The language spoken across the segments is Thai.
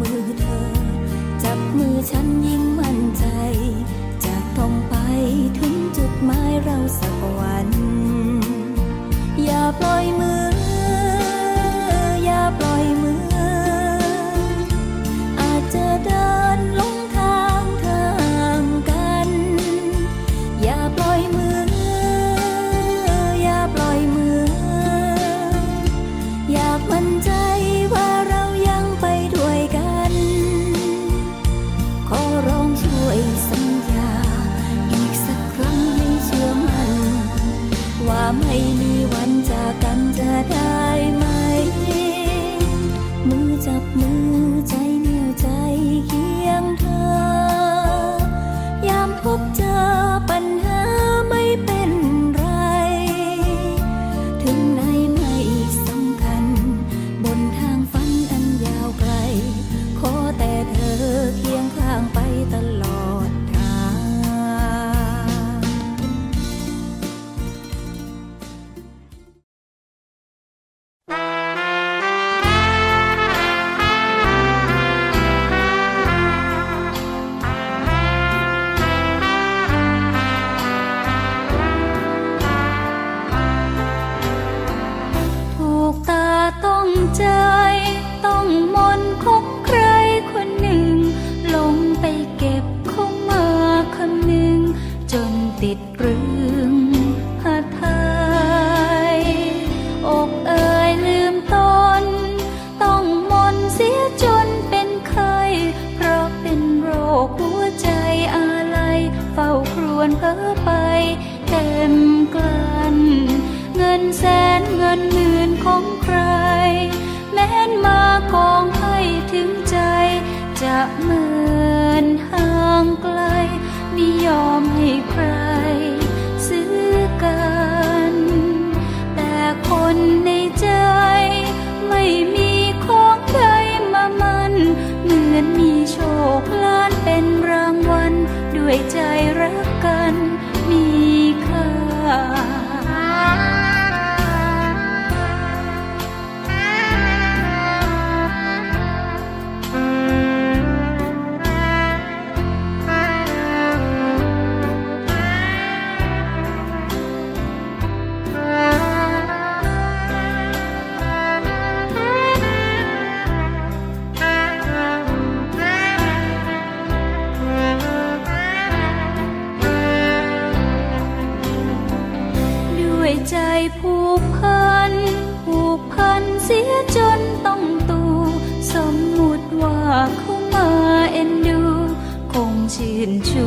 มือเธอ จับมือฉัน เหมือนห่างไกลไม่ยอมให้ใคร ผูกพัน ผูกพันเสียจนต้องตู สมมุติว่าเขามาเอ็นดู คงชื่นชู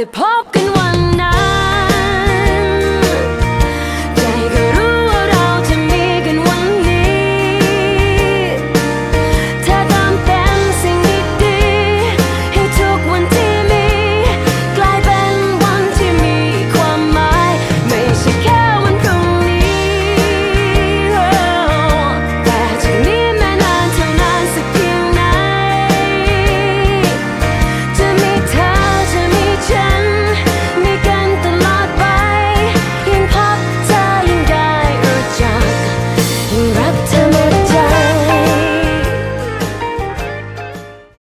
hip